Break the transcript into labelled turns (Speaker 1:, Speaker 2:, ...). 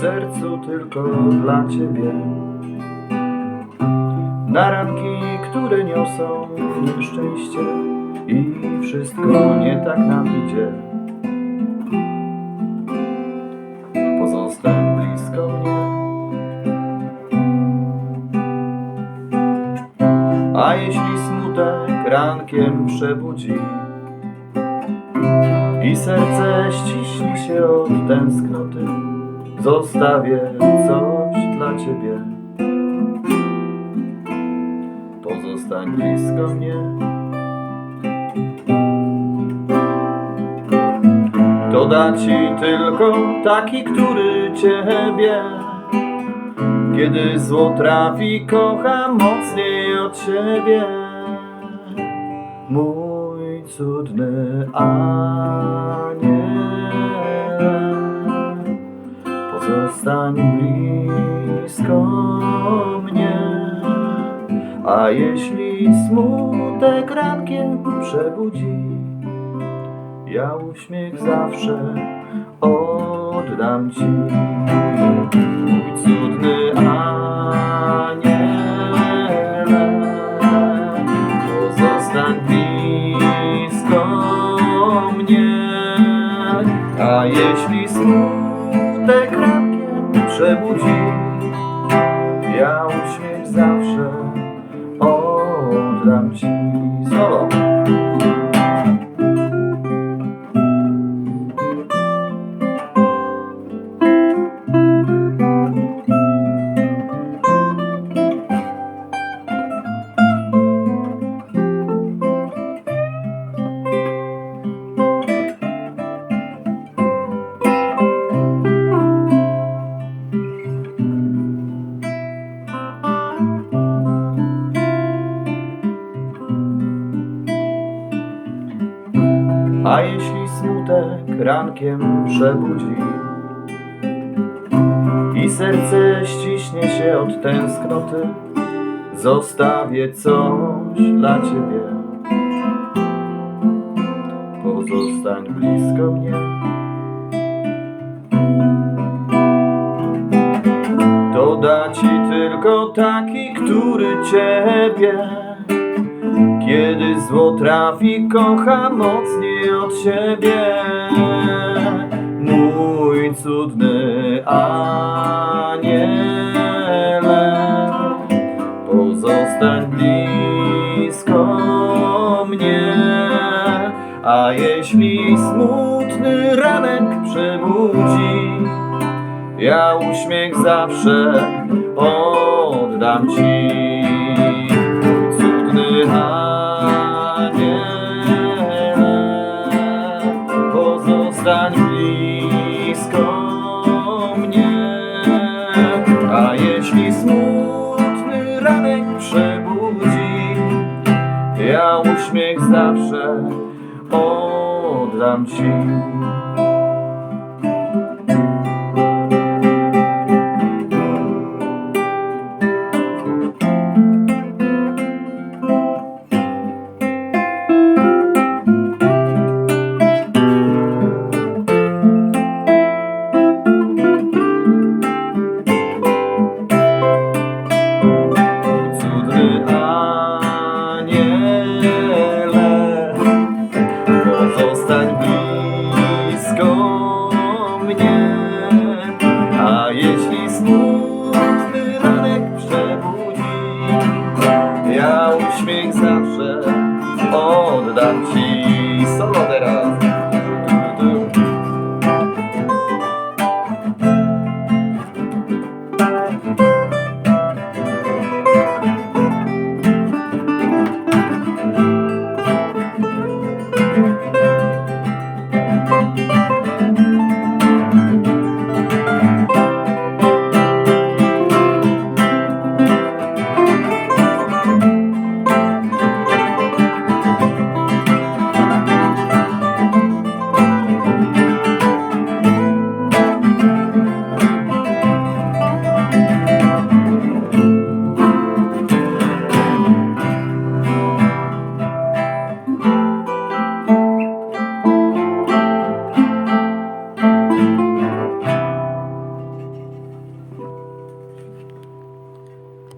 Speaker 1: sercu tylko dla Ciebie. Na ranki, które niosą nieszczęście i wszystko nie tak nam idzie. Pozostań blisko mnie. A jeśli smutek rankiem przebudzi i serce ściśnie się od tęsknoty, zostawię coś dla ciebie. Pozostań blisko mnie. To da ci tylko taki, który ciebie kiedy zło trafi, kocha mocniej od siebie. Mój cudny aniel, pozostań blisko mnie. A jeśli smutek rankiem przebudzi, ja uśmiech zawsze oddam ci. Mój cudny aniele, pozostań blisko mnie. A jeśli smutek rankiem przebudzi, ja uśmiech zawsze oddam ci. Solo. A jeśli smutek rankiem przebudzi i serce ściśnie się od tęsknoty, zostawię coś dla ciebie. Pozostań blisko mnie. To da ci tylko taki, który ciebie kiedy zło trafi, kocha mocniej od siebie. Mój cudny aniele, pozostań blisko mnie. A jeśli smutny ranek przebudzi, ja uśmiech zawsze oddam ci. Cudny aniele, pozostań blisko mnie. A jeśli smutny ranek przebudzi, ja uśmiech zawsze oddam ci.